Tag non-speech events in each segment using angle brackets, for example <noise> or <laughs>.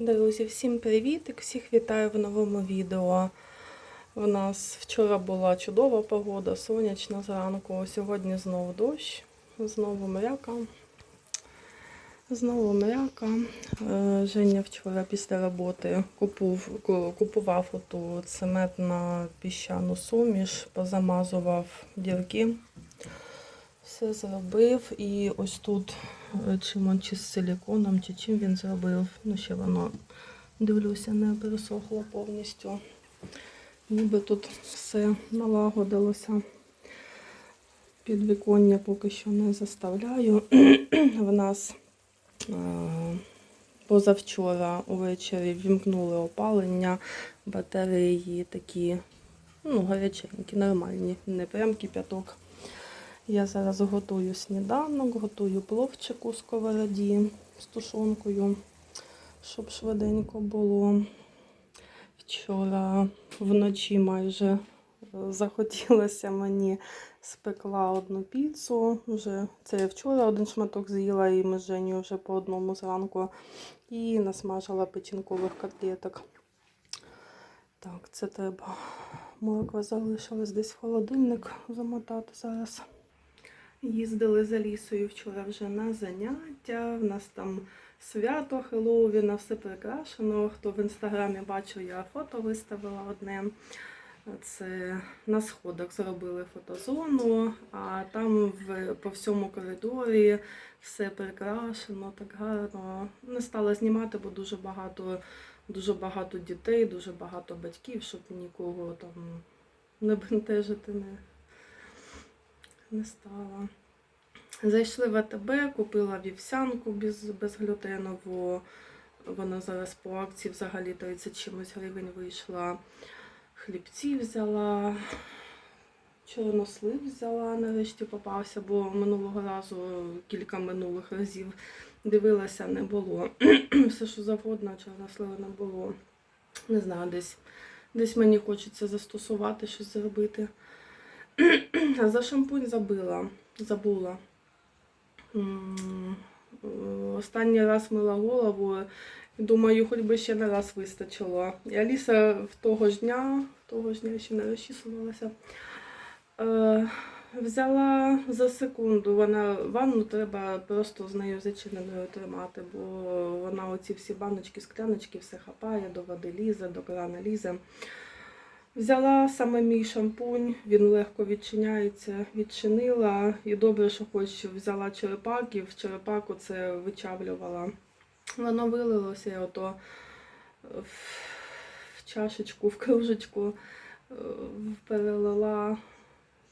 Друзі, всім привіт! Всіх вітаю в новому відео. У нас вчора була чудова погода, сонячна зранку. Сьогодні знову дощ, знову мряка. Знову мряка. Е, Женя вчора після роботи купув, купував оту цементну піщану суміш, позамазував дірки. Все зробив і ось тут чим чи з силіконом, чи чим він зробив. Ну, ще воно, дивлюся, не пересохло повністю. Ніби тут все налагодилося. Підвіконня поки що не заставляю. <clears throat> В нас е, позавчора увечері вімкнули опалення, батареї такі, ну, гаряченькі, нормальні, не прям кипяток. Я зараз готую сніданок, готую пловчик у сковороді з тушонкою, щоб швиденько було. Вчора вночі майже е, захотілося мені спекла одну піцу. Вже це я вчора один шматок з'їла, і ми з Женю вже по одному зранку. І насмажила печінкових котлеток. Так, це треба. Морква залишилась десь в холодильник замотати зараз. Їздили за лісою вчора вже на заняття. В нас там свято Хеллоуіна, все прикрашено. Хто в інстаграмі бачив, я фото виставила одне. Це на сходах зробили фотозону, а там в, по всьому коридорі все прикрашено, так гарно. Не стала знімати, бо дуже багато, дуже багато дітей, дуже багато батьків, щоб нікого там не бентежити не не стала. Зайшли в АТБ, купила вівсянку без, безглютенову. Вона зараз по акції взагалі 30 чимось гривень вийшла. Хлібці взяла, чорнослив взяла, нарешті попався, бо минулого разу кілька минулих разів дивилася, не було. <clears throat> Все, що завгодно, чорнослива не було. Не знаю, десь, десь мені хочеться застосувати, щось зробити. За шампунь забила, забула. Останній раз мила голову. Думаю, хоч би ще не раз вистачило. І Аліса в того ж дня, того ж дня ще не розчісувалася. Е, взяла за секунду. Вона ванну треба просто з нею зачиненою тримати, бо вона оці всі баночки, скляночки все хапає, до води лізе, до крана лізе. Взяла саме мій шампунь, він легко відчиняється, відчинила. І добре, що хоч взяла черепак, і в черепаку це вичавлювала. Воно вилилося, я ото в, в чашечку, в кружечку е, перелила.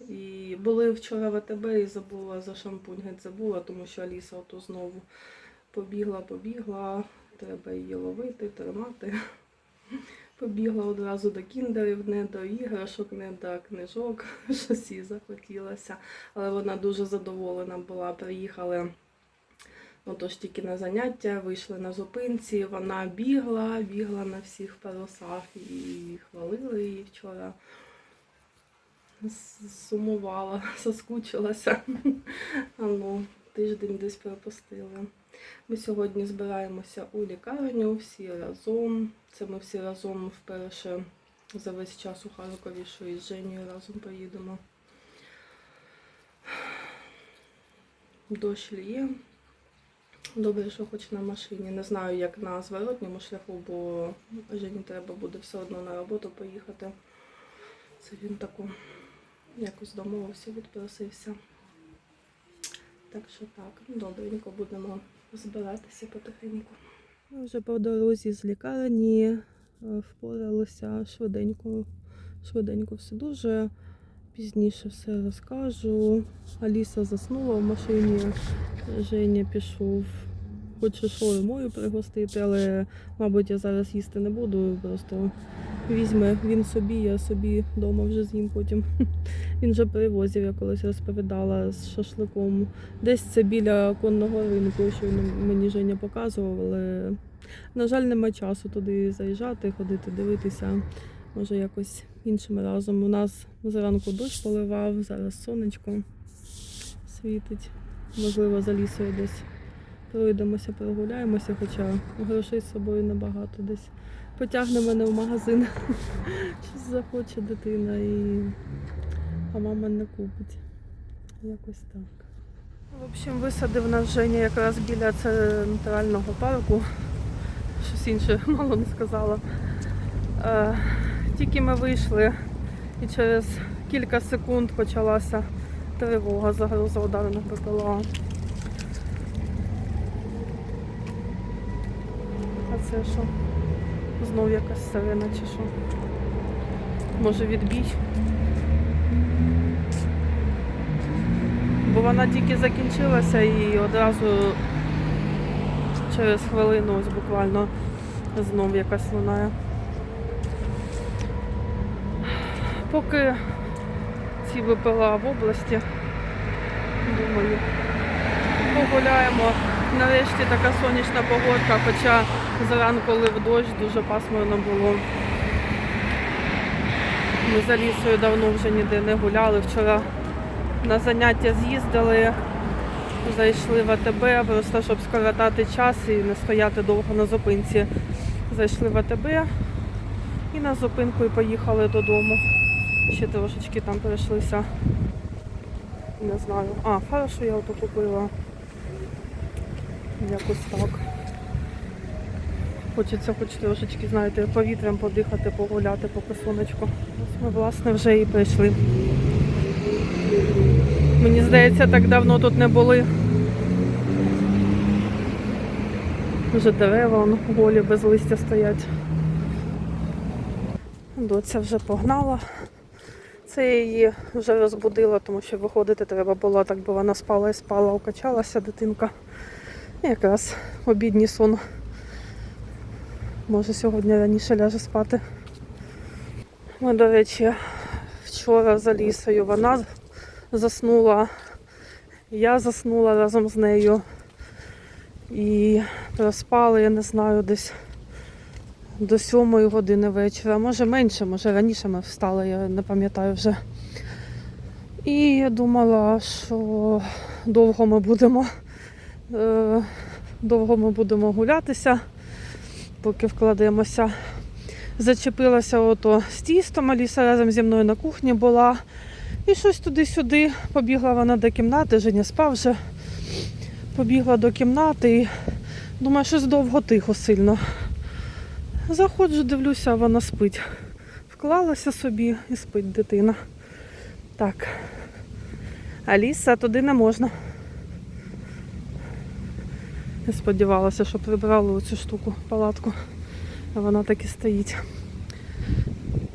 І були вчора в АТБ і забула за шампунь, геть забула, тому що Аліса ото знову побігла, побігла. Треба її ловити, тримати. Побігла одразу до кіндерів, не до іграшок, не до книжок, <laughs> щось їй захотілося. Але вона дуже задоволена була. Приїхали отож тільки на заняття, вийшли на зупинці. Вона бігла, бігла на всіх парусах і хвалили її вчора. Сумувала, <laughs> соскучилася. <laughs> Ну, тиждень десь пропустили. Ми сьогодні збираємося у лікарню всі разом. Це ми всі разом вперше за весь час у Харкові, що із Женєю разом поїдемо. Дощ ліє. Добре, що хоч на машині. Не знаю, як на зворотньому шляху, бо Жені треба буде все одно на роботу поїхати. Це він таку якось домовився, відпросився. Так що так, добренько будемо збиратися потихеньку. Ми вже по дорозі з лікарні е, впоралися швиденько. Швиденько все дуже. Пізніше все розкажу. Аліса заснула в машині, Женя пішов. Хоче шаурмою пригостити, але, мабуть, я зараз їсти не буду. Просто візьме він собі, я собі вдома вже з'їм потім. <laughs> Він вже перевозив, я колись розповідала з шашликом. Десь це біля конного ринку, що він мені Женя показував, але, на жаль, нема часу туди заїжджати, ходити, дивитися. Може, якось іншим разом. У нас зранку дощ поливав, зараз сонечко світить. Можливо, за лісою десь Пройдемося, прогуляємося, хоча грошей з собою небагато десь. Потягне мене в магазин. <laughs> Щось захоче дитина і а мама не купить. Якось так. В общем, висадив нас Женя якраз біля центрального парку. Щось інше <laughs> мало не сказала. Е, тільки ми вийшли і через кілька секунд почалася тривога, загроза ударних БПЛА. А це що? Знов якась сирена чи що? Може відбій? Бо вона тільки закінчилася і одразу через хвилину ось буквально знов якась лунає. Поки ці ВПЛА в області, думаю, погуляємо. Нарешті така сонячна погодка, хоча зранку лив дощ, дуже пасмурно було. Ми за лісою давно вже ніде не гуляли. Вчора на заняття з'їздили, зайшли в АТБ, просто щоб скоротати час і не стояти довго на зупинці. Зайшли в АТБ і на зупинку і поїхали додому. Ще трошечки там пройшлися. Не знаю. А, фаршу я ото купила. Якось так. Хочеться хоч трошечки, знаєте, повітрям подихати, погуляти, поки сонечко. Ось ми, власне, вже і прийшли. Мені здається, так давно тут не були. Вже дерева вон, голі без листя стоять. Доця вже погнала. Це її вже розбудила, тому що виходити треба було, так би вона спала і спала, укачалася дитинка. І якраз обідній сон. Може сьогодні раніше ляже спати. Ми, до речі, вчора за лісою вона заснула, я заснула разом з нею. І проспали, я не знаю, десь до сьомої години вечора. Може менше, може раніше ми встали, я не пам'ятаю вже. І я думала, що довго ми будемо, е, довго ми будемо гулятися, поки вкладемося. Зачепилася ото з тістом, Аліса разом зі мною на кухні була. І щось туди-сюди. Побігла вона до кімнати, Женя спав вже. Побігла до кімнати і думаю, щось довго тихо сильно. Заходжу, дивлюся, вона спить. Вклалася собі і спить дитина. Так. Аліса, туди не можна. Я сподівалася, що прибрали оцю штуку, палатку. А вона так і стоїть.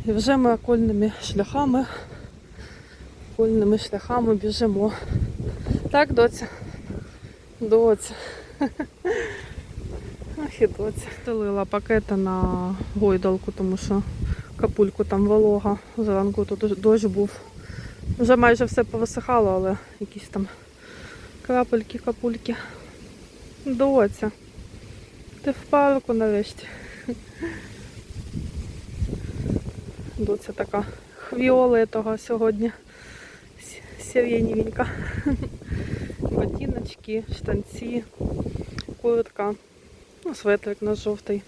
І вже ми окольними шляхами, окольними шляхами біжимо. Так, доця? Доця. <laughs> Ах і доця. Стелила пакети на гойдалку, тому що капульку там волога. Зранку тут дощ був. Вже майже все повисихало, але якісь там крапельки, капульки. Доця. Ти в парку нарешті. <laughs> Доця така хвіолетова сьогодні. Сиренівенька. Ботиночки, штанці, куртка. Ну, светрик на жовтий.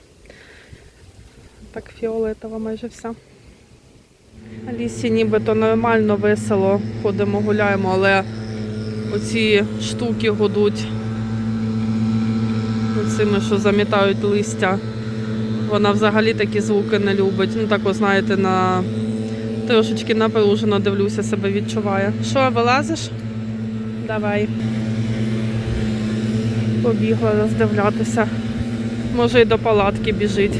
Так фіолетова майже вся. Алісі нібито нормально, весело ходимо, гуляємо, але оці штуки гудуть. Оцими, що замітають листя. Вона взагалі такі звуки не любить. Ну так, ви знаєте, на трошечки напружено дивлюся, себе відчуває. Що, вилазиш? Давай. Побігла роздивлятися. Може і до палатки біжить.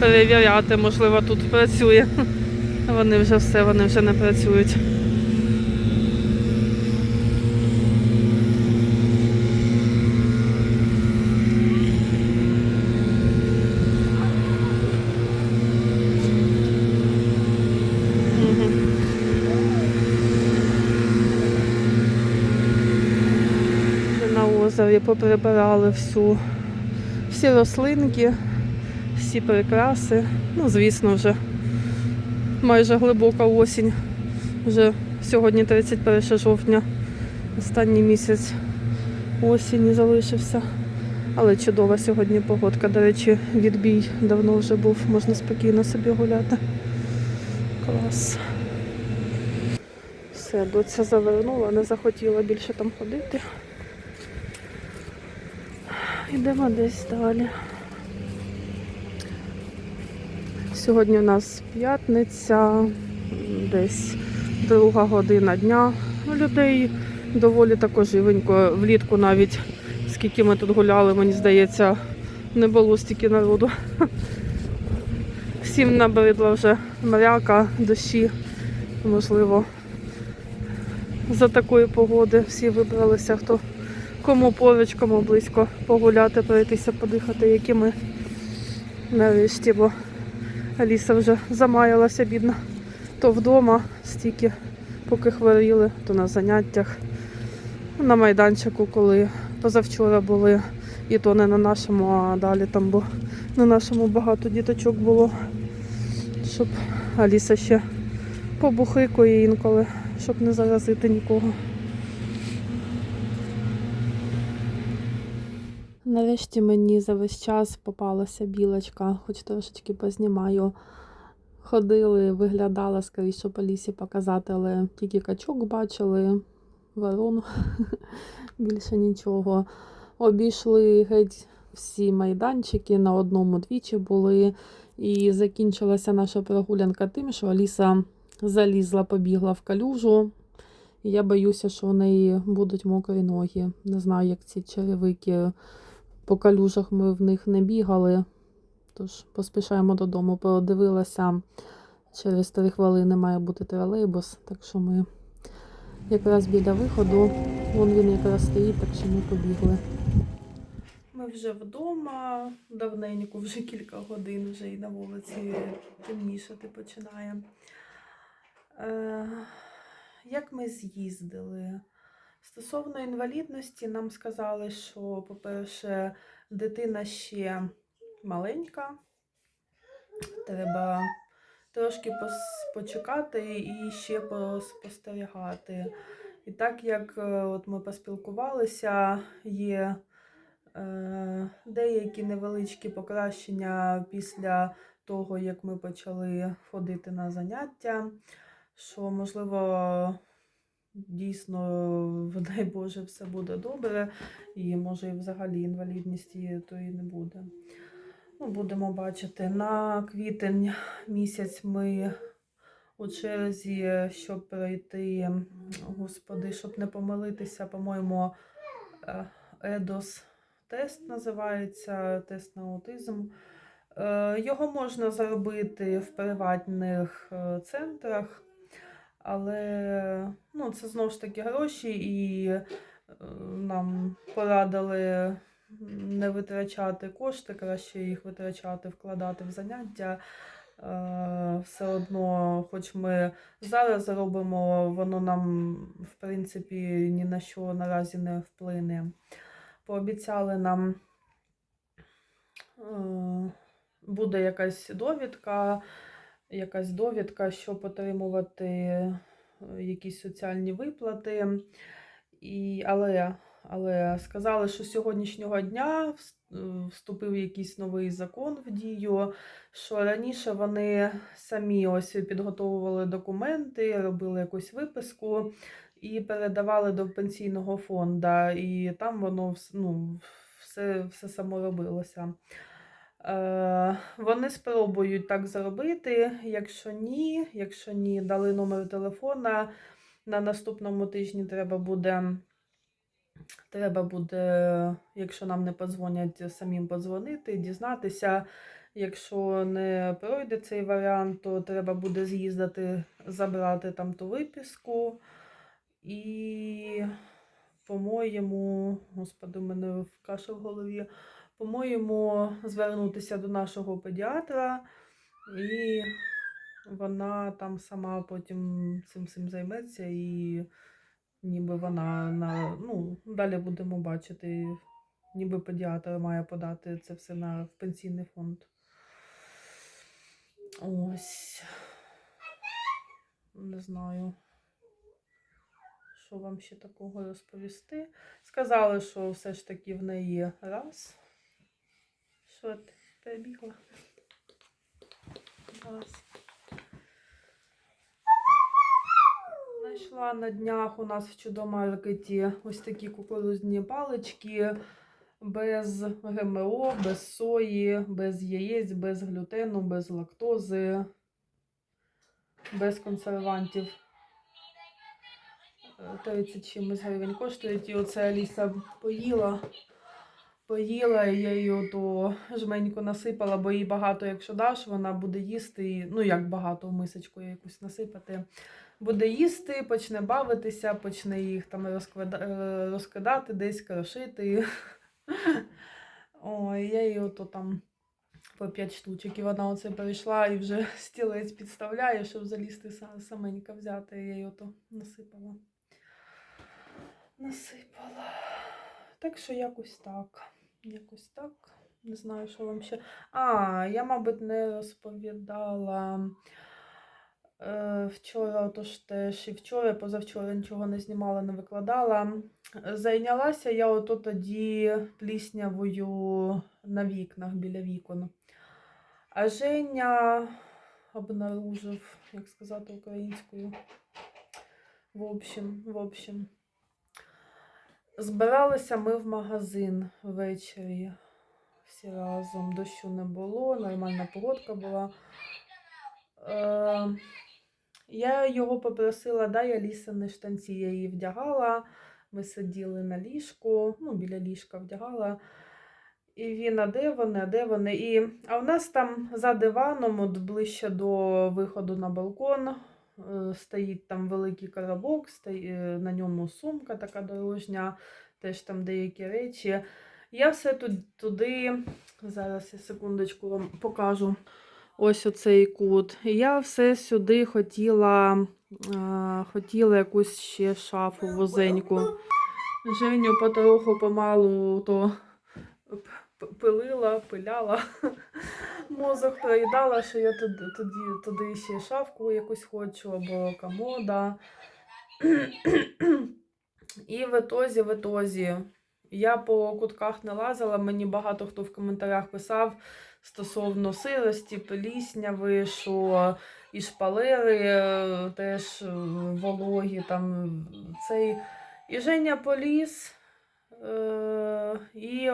Перевіряти, можливо, тут працює. <laughs> Вони вже все, вони вже не працюють. Мгм. Вже Поприбирали всю, всі рослинки, всі прикраси. Ну, звісно, вже майже глибока осінь. Вже сьогодні 31 жовтня, останній місяць осені залишився. Але чудова сьогодні погодка. До речі, відбій давно вже був, можна спокійно собі гуляти. Клас. Все, доця завернула, не захотіла більше там ходити. Йдемо десь далі. Сьогодні у нас п'ятниця, десь друга година дня. Ну, людей доволі також живенько. Влітку навіть скільки ми тут гуляли, мені здається, не було стільки народу. Всім набридла вже мряка, дощі, можливо. За такої погоди всі вибралися, хто кому поруч, близько погуляти, пройтися, подихати, які ми нарешті, бо Аліса вже замаялася, бідна. То вдома стільки, поки хворіли, то на заняттях. На майданчику, коли позавчора були, і то не на нашому, а далі там, бо на нашому багато діточок було, щоб Аліса ще побухикує інколи, щоб не заразити нікого. Нарешті мені за весь час попалася білочка, хоч трошечки познімаю. Ходили, виглядала скоріше по лісі показати, але тільки качок бачили, ворону, <laughs> більше нічого. Обійшли геть всі майданчики, на одному двічі були. І закінчилася наша прогулянка тим, що Аліса залізла, побігла в калюжу. Я боюся, що у неї будуть мокрі ноги. Не знаю, як ці черевики. По калюжах ми в них не бігали. Тож поспішаємо додому. Подивилася, через три хвилини має бути тролейбус, так що ми якраз біля виходу. Вон він якраз стоїть, так що ми побігли. Ми вже вдома, давненько, вже кілька годин, вже і на вулиці темнішати починає. Е, як ми з'їздили? Стосовно інвалідності, нам сказали, що, по-перше, дитина ще маленька, треба трошки почекати і ще поспостерігати. І так як е, от ми поспілкувалися, є е, деякі невеличкі покращення після того, як ми почали ходити на заняття, що можливо. Дійсно, <laughs> дай Боже, все буде добре, і може і взагалі інвалідність її то і не буде. Ну, будемо бачити. На квітень місяць ми у черзі, щоб пройти, господи, щоб не помилитися, по-моєму, е, ЕДОС тест називається, тест на аутизм. Е, Його можна зробити в приватних е, центрах. Але ну, це знову ж таки гроші, і е, нам порадили не витрачати кошти, краще їх витрачати, вкладати в заняття. Е, Все одно, хоч ми зараз зробимо, воно нам, в принципі, ні на що наразі не вплине. Пообіцяли нам, е, буде якась довідка якась довідка, щоб отримувати е, якісь соціальні виплати. І, але, але сказали, що з сьогоднішнього дня е, вступив якийсь новий закон в дію, що раніше вони самі ось підготовували документи, робили якусь виписку і передавали до пенсійного фонду. І там воно ну, все, все само робилося. Е, Вони спробують так зробити. Якщо ні, якщо ні, дали номер телефона. На наступному тижні треба буде, треба буде, якщо нам не подзвонять, самим подзвонити, дізнатися. Якщо не пройде цей варіант, то треба буде з'їздити, забрати там ту виписку. І, по-моєму, господи, у мене в каша в голові по-моєму, звернутися до нашого педіатра, і вона там сама потім цим цим займеться, і ніби вона на ну, далі будемо бачити, ніби педіатр має подати це все на в пенсійний фонд. Ось. Не знаю. що вам ще такого розповісти. Сказали, що все ж таки в неї раз. Що ти перебігла? Раз. Знайшла на днях у нас в чудомаркеті ось такі кукурудзні палички без ГМО, без сої, без яєць, без глютену, без лактози, без консервантів. Е, 30 чимось гривень коштують. І оце Аліса поїла. Поїла, я її ото жменьку насипала, бо їй багато, якщо даш, вона буде їсти. і- Ну, як багато в мисочку якусь насипати. Буде їсти, почне бавитися, почне їх там розклада- е, розкидати, десь крошити. <laughs> Ой, я їй ото там по 5 штучок. І вона оце перейшла і вже <laughs> стілець підставляє, щоб залізти саменька взяти. Я їй ото насипала. Насипала. Так що якось так. Якось так. Не знаю, що вам ще. А, я, мабуть, не розповідала. Е, Вчора, отож теж і вчора, позавчора нічого не знімала, не викладала. Зайнялася я ото тоді пліснявою на вікнах біля вікон. А Женя обнаружив, як сказати українською. В общем, в общем. Збиралися ми в магазин ввечері. Всі разом. Дощу не було, нормальна погодка була. Е, я його попросила, дай Алісини штанці, я її вдягала. Ми сиділи на ліжку, ну, біля ліжка вдягала. І він, а де вони, а де вони? І, а в нас там за диваном, от ближче до виходу на балкон, стоїть там великий коробок, е, на ньому сумка така дорожня, теж там деякі речі. Я все туди, зараз я секундочку вам покажу. Ось оцей кут. Я все сюди хотіла, е, хотіла якусь ще шафу вузеньку. Женю потроху помалу то пилила, пиляла, <laughs> мозок проїдала, що я туди, туди, туди ще шафку якусь хочу або комода. І в етозі, в етозі. Я по кутках не лазила, мені багато хто в коментарях писав стосовно сирості, плісняви, що і шпалери е, теж е, вологі там цей. І Женя поліз е, і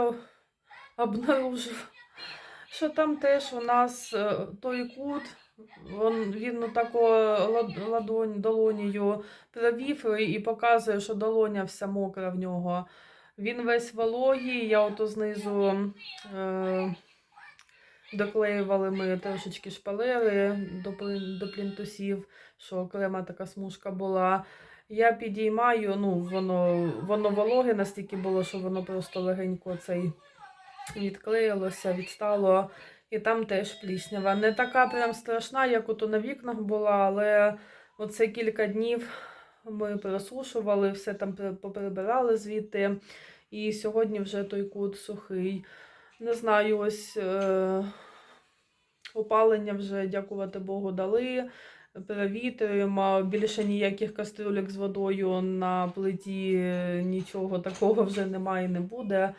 обнаружив, що там теж у нас е, той кут, він, отако ладонь, долонею провів і показує, що долоня вся мокра в нього. Він весь вологий, я ото знизу е, доклеювали ми трошечки шпалери до, до плінтусів, що окрема така смужка була. Я підіймаю, ну, воно, воно вологе настільки було, що воно просто легенько цей відклеїлося, відстало. І там теж пліснява. Не така прям страшна, як ото на вікнах була, але оце кілька днів ми пересушували, все там поприбирали звідти. І сьогодні вже той кут сухий. Не знаю, ось е, опалення вже, дякувати Богу, дали. Перевітрюємо. Більше ніяких кастрюлек з водою на плиті, е, нічого такого вже немає і не буде.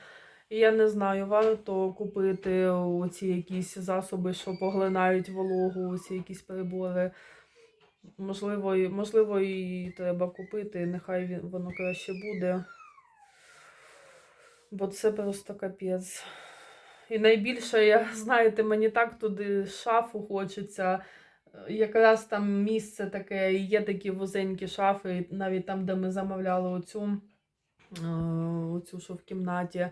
Я не знаю, варто купити оці якісь засоби, що поглинають вологу, ці якісь прибори. Можливо, можливо, і треба купити, нехай воно краще буде. Бо це просто капець. І найбільше, я, знаєте, мені так туди шафу хочеться. Якраз там місце таке, є такі вузенькі шафи, навіть там, де ми замовляли оцю, е, оцю що в кімнаті.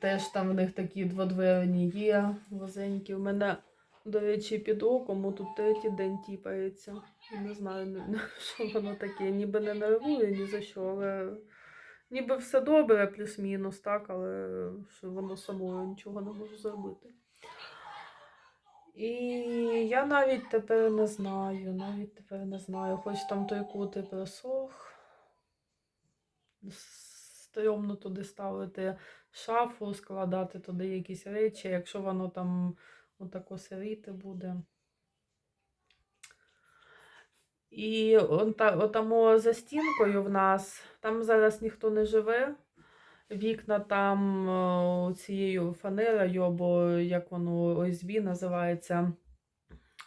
Теж там в них такі дводверні є вузенькі. У мене, до речі, під оком тут третій день тіпається. Не знаю, не- <laughs> що воно таке. Ніби не нервує ні за що, але ніби все добре, плюс-мінус, так, але що воно самою нічого не можу зробити. І я навіть тепер не знаю, навіть тепер не знаю. Хоч там той кут і просох. Стрьомно туди ставити шафу, складати туди якісь речі, якщо воно там отако сиріти буде. І отамо за стінкою в нас, там зараз ніхто не живе. Вікна там цією фанерою, або як воно ОСБ називається.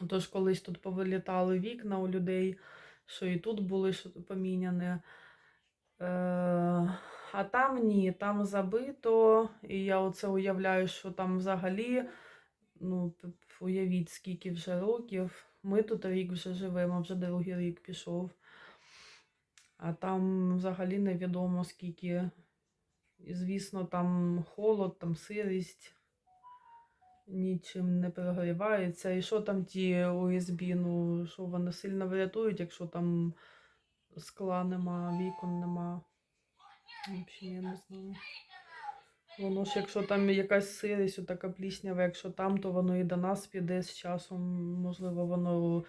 Тож колись тут повилітали вікна у людей, що і тут були що поміняні. Е, а там ні, там забито. І я оце уявляю, що там взагалі, ну, уявіть, скільки вже років. Ми тут рік вже живемо, вже другий рік пішов. А там взагалі невідомо скільки. І, звісно, там холод, там сирість, нічим не перегрівається. І що там ті ОСБ, ну, що вони сильно врятують, якщо там скла нема, вікон нема. В общем, я не знаю. Воно ж, якщо там якась сирість, така пліснява, якщо там, то воно і до нас піде з часом. Можливо, воно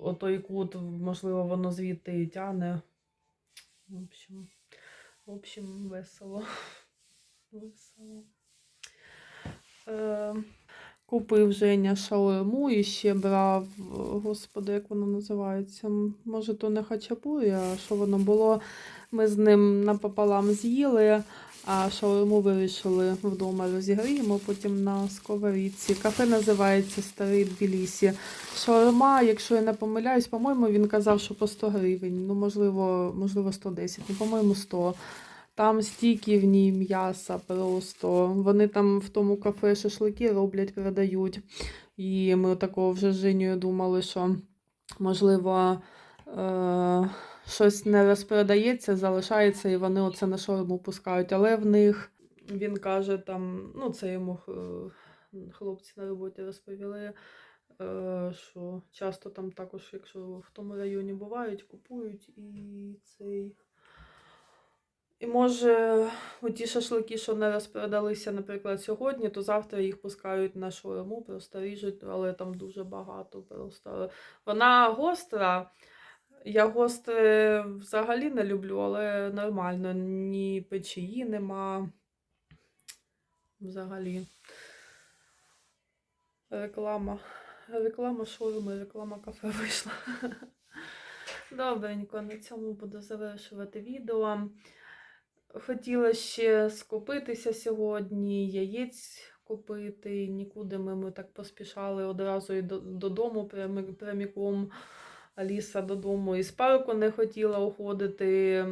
отой кут, можливо, воно звідти і тяне. В общем, в общем, весело. <laughs> Весело. Е, купив Женя шаурму і ще брав, господи, як воно називається? Може, то не хачапурі, а що воно було. Ми з ним напополам з'їли, а шаурму вирішили вдома розігріємо, потім на сковорідці. Кафе називається Старий Тбілісі. Шаурма, якщо я не помиляюсь, по-моєму, він казав, що по 100 гривень. Ну, можливо, можливо 110, ну, по-моєму, 100. Там стільки в ній м'яса просто. Вони там в тому кафе шашлики роблять, продають. І ми такого вже з Женєю думали, що можливо е- щось не розпродається, залишається, і вони оце на шаурму пускають. Але в них він каже, там, ну це йому е, хлопці на роботі розповіли. е, Що часто там також, якщо в тому районі бувають, купують і цей. І може, оті шашлики, що не розпродалися, наприклад, сьогодні, то завтра їх пускають на шаурму, просто ріжуть, але там дуже багато. Просто вона гостра. Я гостре взагалі не люблю, але нормально. Ні печії нема. Взагалі. Реклама. Реклама шаурми, реклама кафе вийшла. <laughs> Добренько, на цьому буду завершувати відео. Хотіла ще скупитися сьогодні, яєць купити. Нікуди ми, ми так поспішали одразу і додому пряміком. Аліса додому із парку не хотіла уходити.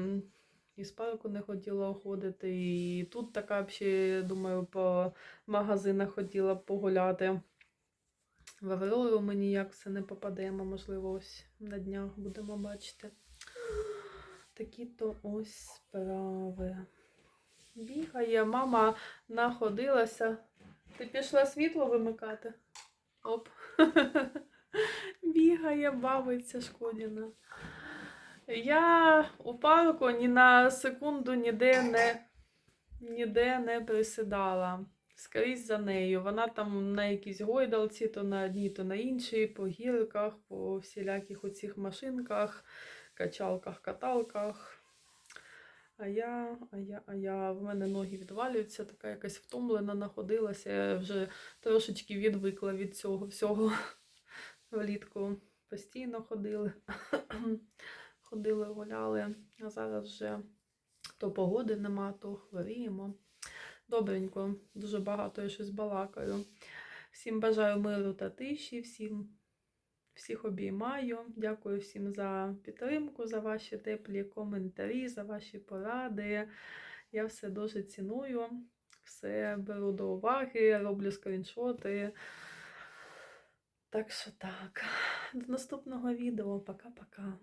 Із парку не хотіла уходити. І тут така ще, думаю, по магазинах хотіла погуляти. В Аврору ми ніяк все не попадемо, можливо, ось на днях будемо бачити. Такі то ось справи. Бігає, мама находилася. Ти пішла світло вимикати? Оп. <laughs> Бігає, бавиться шкодіна. Я у парку ні на секунду ніде не, ніде не присідала. Скрізь за нею. Вона там на якійсь гойдалці, то на одній, то на іншій, по гірках, по всіляких оцих машинках, качалках, каталках. А я, а я, а я, в мене ноги відвалюються, така якась втомлена находилася. Я вже трошечки відвикла від цього всього. Влітку постійно ходили, <clears throat> ходили, гуляли, а зараз вже то погоди нема, то хворіємо. Добренько, дуже багато я щось балакаю. Всім бажаю миру та тиші, всім, всіх обіймаю. Дякую всім за підтримку, за ваші теплі коментарі, за ваші поради. Я все дуже ціную, все беру до уваги, роблю скріншоти. Так що так. До наступного відео. Пока-пока.